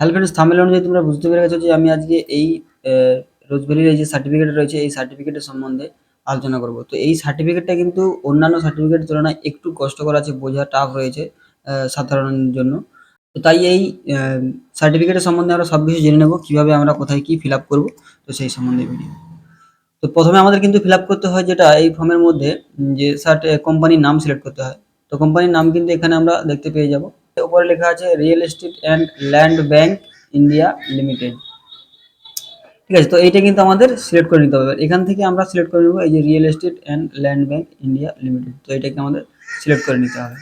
Hello friends Thamel অনুযায়ী তোমরা বুঝতে পেরে গেছো যে আমি আজকে এই রোজবেরির এই যে সার্টিফিকেট রয়েছে, এই সার্টিফিকেটের সম্বন্ধে আলোচনা করব। তো এই সার্টিফিকেটটা কিন্তু অন্যান্য সার্টিফিকেটের তুলনায় একটু কষ্টকর আছে, বোঝা টাফ রয়েছে সাধারণের জন্য। তো তাই এই সার্টিফিকেটের সম্বন্ধে আমরা সব কিছু জেনে নেব, কীভাবে আমরা কোথায় কী ফিল আপ করব, তো সেই সম্বন্ধে ভিডিও তো প্রথমে আমাদের কিন্তু ফিল আপ করতে হয় যেটা এই ফর্মের মধ্যে যে সার্ট কোম্পানির নাম সিলেক্ট করতে হয়। তো কোম্পানির নাম কিন্তু এখানে আমরা দেখতে পেয়ে যাব। উপরে লেখা আছে real estate and land bank India limited ঠিক আছে, তো এইটা কিন্তু আমাদের সিলেক্ট করে নিতে হবে। এখান থেকে আমরা সিলেক্ট করে নেব এই যে real estate and land bank India limited তো এটাকে আমাদের সিলেক্ট করে নিতে হবে।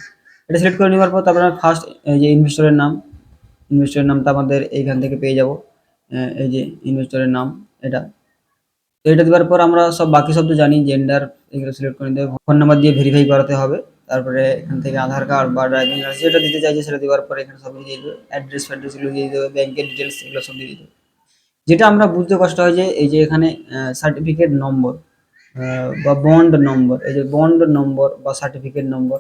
এটা সিলেক্ট করে নেওয়ার পর তারপরে আমরা ফার্স্ট এই যে ইনভেস্টরের নাম ইনভেস্টরের নামটা আমাদের এইখান থেকে পেয়ে যাব। এই যে ইনভেস্টরের নাম, এটা। তো এটা দেওয়ার পর আমরা সব বাকি সব তো জানি জেন্ডার এগুলো সিলেক্ট করে নিতে হবে। ফোন নাম্বার দিয়ে ভেরিফাই করাতে হবে। তারপরে এখান থেকে আধার কার্ড বা ড্রাইভিং লাইসেন্স যেটা দিতে চাইছে সেটা দেওয়ার পরে এখানে সব দিয়ে দেবে। অ্যাড্রেস ফ্যাড্রেস এগুলো দিয়ে দেবে ব্যাংকের ডিটেলস এগুলো সব দিয়ে দেবে যেটা আমরা বুঝতে কষ্ট হয় যে এই যে এখানে সার্টিফিকেট নম্বর বা বন্ড নম্বর এই যে বন্ড নম্বর বা সার্টিফিকেট নম্বর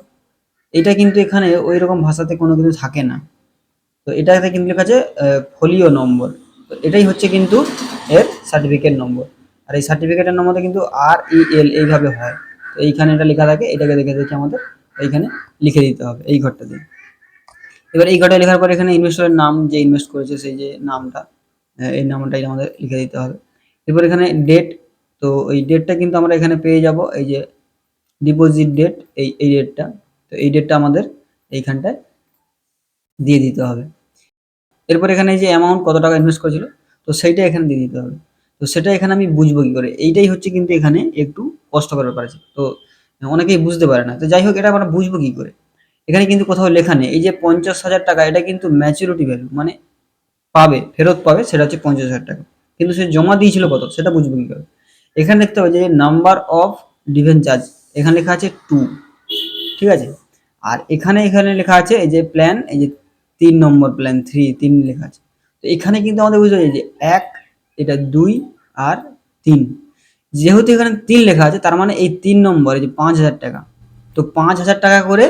এটা কিন্তু এখানে ওই রকম ভাষাতে কোনো কিছু থাকে না। তো এটাতে কিন্তু লেখা আছে ফোলিও নম্বর তো এটাই হচ্ছে কিন্তু এর সার্টিফিকেট নম্বর আর এই সার্টিফিকেটের নম্বরটা কিন্তু আর ই এল এইভাবে হয়। তো এইখানে এটা লেখা থাকে, এটাকে দেখে দেখে আমাদের এইখানে লিখে দিতে হবে, এই ঘরটা দিয়ে। এবার এই ঘরটা লেখার পর এখানে ইনভেস্টরের নাম যে ইনভেস্ট করেছে, সেই যে নামটা এই নামটাই আমাদের লিখে দিতে হবে। এরপর এখানে ডেট তো এই ডেটটা কিন্তু আমরা এখানে পেয়ে যাব, এই যে ডিপোজিট ডেট এই এই ডেটটা তো এই ডেটটা আমাদের এইখানটায় দিয়ে দিতে হবে। এরপর এখানে যে অ্যামাউন্ট কত টাকা ইনভেস্ট করেছিল, তো সেইটা এখানে দিয়ে দিতে হবে। তো সেটা এখানে আমি বুঝব কি করে? এইটাই হচ্ছে কিন্তু এখানে একটু কষ্টকর ব্যাপার আছে। তো অনেকেই বুঝতে পারে না। তো যাই হোক, এটা আমরা বুঝব কি করে? এখানে কিন্তু কোথাও লেখা নেই, এই যে পঞ্চাশ হাজার টাকা, এটা কিন্তু ম্যাচুরিটি ভ্যালু মানে পাবে, ফেরত পাবে, সেটা হচ্ছে পঞ্চাশ হাজার টাকা। কিন্তু সে জমা দিয়েছিল কত, সেটা বুঝব কি করে? এখানে দেখতে হবে যে নাম্বার অফ ডিফেন্স চার্জ এখানে লেখা আছে টু ঠিক আছে? আর এখানে এখানে লেখা আছে এই যে প্ল্যান এই যে তিন নম্বর প্ল্যান থ্রি তিন লেখা আছে। তো এখানে কিন্তু আমাদের বুঝতে হবে যে এক, এটা দুই, আর তিন। যেহেতু এখানে তিন লেখা আছে, তার মানে এই তিন নম্বর যে পাঁচ হাজার টাকা। তো পাঁচ হাজার টাকা করে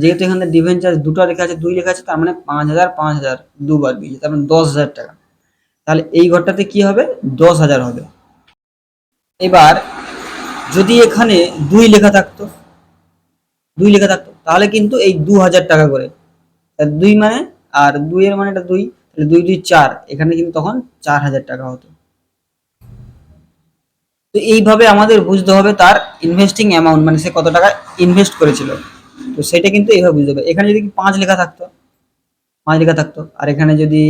যেহেতু এখানে চার্জ দুটো লেখা আছে, দুই লেখা আছে, তার মানে পাঁচ হাজার পাঁচ হাজার, দুবার দিয়েছে, তার মানে দশ হাজার টাকা। তাহলে এই ঘরটাতে কি হবে? দশ হাজার হবে। এবার যদি এখানে দুই লেখা থাকতো, দুই লেখা থাকতো, তাহলে কিন্তু এই দু হাজার টাকা করে। দুই মানে আর দুইয়ের মানে এটা দুই, তাহলে দুই দুই চার, এখানে কিন্তু তখন চার হাজার টাকা হতো। তো এইভাবে আমাদের বুঝতে হবে তার ইনভেস্টিং অ্যামাউন্ট মানে সে কত টাকা ইনভেস্ট করেছিল। তো সেটা কিন্তু এইভাবে বুঝতে হবে। এখানে যদি পাঁচ লেখা থাকতো, পাঁচ লেখা থাকতো, আর এখানে যদি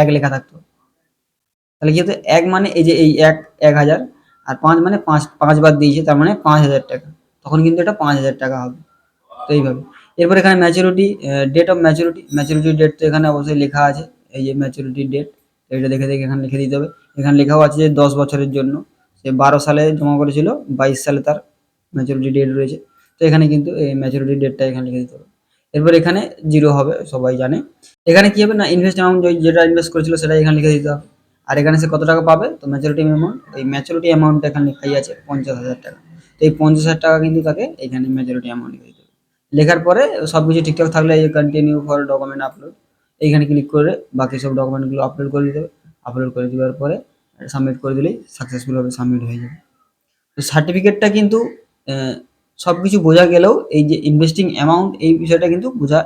এক লেখা থাকতো, তাহলে কি হতো? এক মানে এই যে এই এক এক হাজার, আর পাঁচ মানে পাঁচ পাঁচবার দিয়েছে, তার মানে পাঁচ হাজার টাকা। তখন কিন্তু এটা পাঁচ হাজার টাকা হবে। তো এইভাবে। এরপর এখানে maturity date of maturity maturity date তো এখানে অবশ্যই লেখা আছে। এই যে ম্যাচুরিটি ডেট এটা দেখে দেখে এখানে লিখে দিতে হবে। এখানে লেখাও আছে যে দশ বছরের জন্য। সে বারো সালে জমা করেছিল, বাইশ সালে তার ম্যাচুরিটি ডেট রয়েছে। তো এখানে কিন্তু এই ম্যাচুরিটি ডেটটা এখানে লিখে দিতে হবে। এরপর এখানে জিরো হবে, সবাই জানে। এখানে কি হবে না ইনভেস্ট অ্যামাউন্ট যেটা ইনভেস্ট করেছিল সেটা এখানে লিখে দিতে হবে। আর এখানে সে কত টাকা পাবে? তো ম্যাচুরিটি অ্যামাউন্ট এই ম্যাচুরিটি অ্যামাউন্টটা এখানে লেখাই আছে, পঞ্চাশ হাজার টাকা। তো এই পঞ্চাশ হাজার টাকা কিন্তু তাকে এখানে ম্যাচুরিটি অ্যামাউন্ট লিখে দিতে হবে। লেখার পরে সব কিছু ঠিকঠাক থাকলে এই কন্টিনিউ ফর ডকুমেন্ট আপলোড এইখানে ক্লিক করে বাকি সব ডকুমেন্টগুলো আপলোড করে দিতে হবে। আপলোড করে দেওয়ার পরে সাবমিট করে দিলেই সাকসেসফুলভাবে সাবমিট হয়ে যাবে। তো সার্টিফিকেটটা কিন্তু সব কিছু বোঝা গেলেও এই যে ইনভেস্টিং অ্যামাউন্ট এই বিষয়টা কিন্তু বোঝা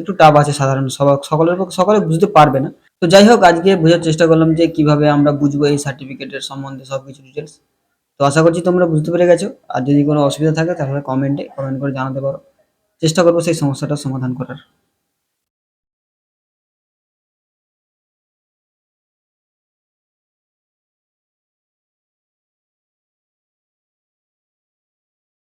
একটু টাফ আছে সাধারণ সকলের পক্ষে, সকলে বুঝতে পারবে না। তো যাই হোক, আজকে বোঝার চেষ্টা করলাম যে কীভাবে আমরা বুঝব এই সার্টিফিকেটের সম্বন্ধে সব কিছু ডিটেলস তো আশা করছি তোমরা বুঝতে পেরে গেছো। আর যদি কোনো অসুবিধা থাকে, তাহলে কমেন্টে কমেন্ট করে জানাতে পারো। চেষ্টা করব সেই সমস্যাটার সমাধান করার।